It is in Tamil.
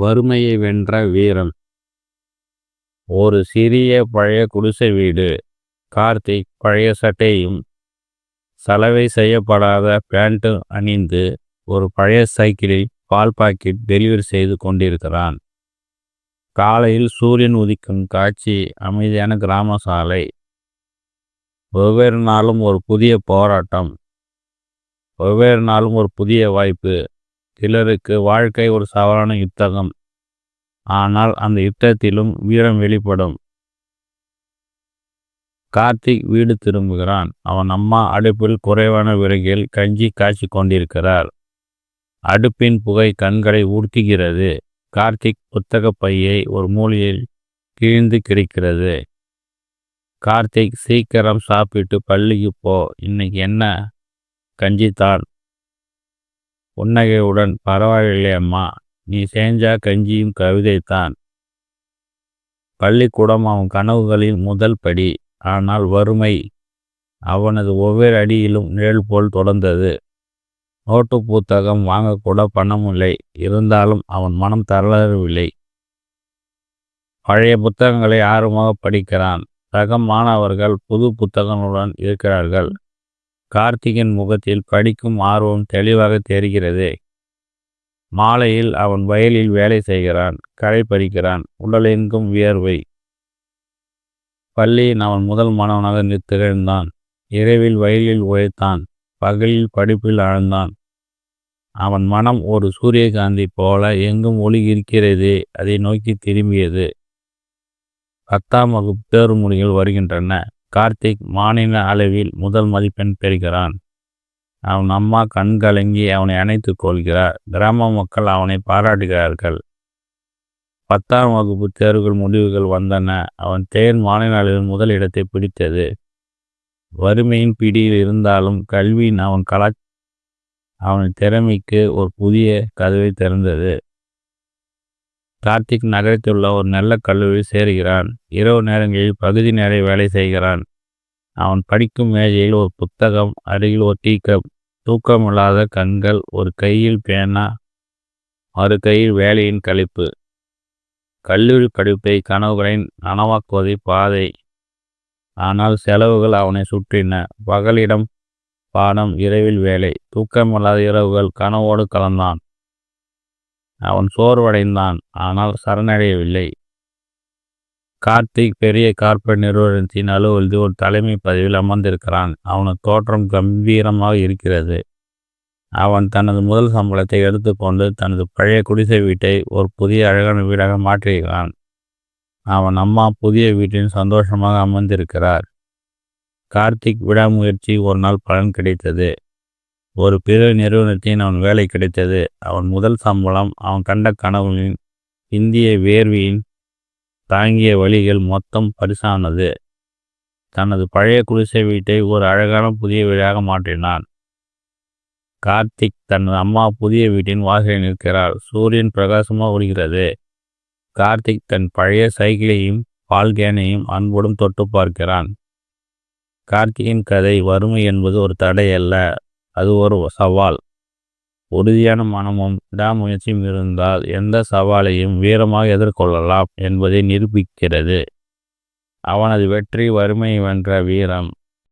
வறுமையை வென்ற வீரன். ஒரு சிறிய பழைய குடிசை வீடு கார்த்திக் பழைய சட்டையும் சலவை செய்யப்படாத பேண்ட்டும் அணிந்து ஒரு பழைய சைக்கிளில் பால் பாக்கெட் டெலிவரி செய்து கொண்டிருக்கிறான். காலையில் சூரியன் உதிக்கும் காட்சி அமைதியான கிராம சாலை. ஒவ்வொரு நாளும் ஒரு புதிய போராட்டம். ஒவ்வொரு நாளும் ஒரு புதிய வாய்ப்பு. சிலருக்கு வாழ்க்கை ஒரு சவாலான யுத்தகம். ஆனால் அந்த யுத்தத்திலும் வீரம் வெளிப்படும். கார்த்திக் வீடு திரும்புகிறான். அவன் அம்மா அடுப்பில் குறைவான விறகில் கஞ்சி காய்ச்சி கொண்டிருக்கிறார். அடுப்பின் புகை கண்களை உடுத்துகிறது கார்த்திக் புத்தக பையை ஒரு மூலையில் கிழிந்து கிடைக்கிறது. கார்த்திக் சீக்கிரம் சாப்பிட்டு பள்ளிக்கு போ. இன்னைக்கு என்ன? கஞ்சித்தான். புன்னகையுடன் பரவாயில்லை அம்மா நீ செஞ்சா கஞ்சியும் கவிதைத்தான் பள்ளிக்கூடம் அவன் கனவுகளின் முதல் படி. ஆனால் வறுமை அவனது ஒவ்வொரு அடியிலும் நிழல் போல் தொடர்ந்தது. நோட்டு புத்தகம் வாங்கக்கூட பணமில்லை. இருந்தாலும் அவன் மனம் தளரவில்லை. பழைய புத்தகங்களை ஆர்வமாக படிக்கிறான். சக மாணவர்கள் புது புத்தகங்களுடன் இருக்கிறார்கள். கார்த்திகின் முகத்தில் படிக்கும் ஆர்வம் தெளிவாக தெரிகிறது. மாலையில் அவன் வயலில் வேலை செய்கிறான் களை பறிக்கிறான் உடலெங்கும் வியர்வை. பள்ளியின் அவன் முதல் மாணவனாக திகழ்ந்தான் இரவில் வயலில் உழைத்தான் பகலில் படிப்பில் ஆழ்ந்தான். அவன் மனம் ஒரு சூரியகாந்தி போல எங்கும் ஒளி இருக்கிறது அதை நோக்கி திரும்பியது. பத்தாம் வகுப்பு தேர்வு மொழிகள் வருகின்றன. கார்த்திக் மாநில அளவில் முதல் மதிப்பெண் பெறுகிறான். அவன் அம்மா கண் கலங்கி அவனை அணைத்து கொள்கிறார். கிராம மக்கள் அவனை பாராட்டுகிறார்கள். பத்தாம் வகுப்பு தேர்வுகள் முடிவுகள் வந்தன. அவன் தேர் மாநில அளவில் முதல் இடத்தை பிடித்தது. வறுமையின் பிடியில் இருந்தாலும் கல்வியின் அவன் கலா அவன் திறமைக்கு ஒரு புதிய கதவை திறந்தது. கார்த்திக் நகரத்தில் உள்ள ஒரு நல்ல கல்லூரியில் சேருகிறான். இரவு நேரங்களில் பகுதி நேர வேலை செய்கிறான். அவன் படிக்கும் மேஜையில் ஒரு புத்தகம் அருகில் ஒரு டீக்கப் தூக்கமில்லாத கண்கள் ஒரு கையில் பேனா மறு கையில் வேலையின் கழிப்பு. கல்லூரி படிப்பை கனவுகளை நனவாக்குவதை பாதை. ஆனால் செலவுகள் அவனை சுற்றின. பகலிடம் பாடம் இரவில் வேலை. தூக்கமில்லாத இரவுகள் கனவோடு கலந்தான். அவன் சோர்வடைந்தான் ஆனால் சரணடையவில்லை. கார்த்திக் பெரிய கார்ப்பரேட் நிறுவனத்தின் அலுவலகத்தில் ஒரு தலைமை பதவியில் அமர்ந்திருக்கிறான். அவனது தோற்றம் கம்பீரமாக இருக்கிறது. அவன் தனது முதல் சம்பளத்தை எடுத்துக்கொண்டு தனது பழைய குடிசை வீட்டை ஒரு புதிய அழகான வீடாக மாற்றியிருக்கிறான். அவன் அம்மா புதிய வீட்டில் சந்தோஷமாக அமர்ந்திருக்கிறார். கார்த்திக் விடாமுயற்சி ஒரு நாள் பலன் கிடைத்தது. ஒரு பிற நிறுவனத்தின் அவன் வேலை கிடைத்தது. அவன் முதல் சம்பளம் அவன் கண்ட கனவுகளின் இந்திய வேர்வியின் தாங்கிய வழிகள் மொத்தம் பரிசானது. தனது பழைய குடிசை வீட்டை ஒரு அழகான புதிய வீடாக மாற்றினான். கார்த்திக் தனது அம்மா புதிய வீட்டின் வாசலில் நிற்கிறார். சூரியன் பிரகாசமாக ஒளிகிறது கார்த்திக் தன் பழைய சைக்கிளையும் பால் கேனையும் அன்புடன் தொட்டு பார்க்கிறான். கார்த்தியின் கதை வறுமை என்பது ஒரு தடை அல்ல. அது ஒரு சவால். உறுதியான மனமும் விடாமுயற்சியும் இருந்தால் எந்த சவாலையும் வீரமாக எதிர்கொள்ளலாம் என்பதை நிரூபிக்கிறது. அவனது வெற்றி வறுமை வென்ற வீரம்.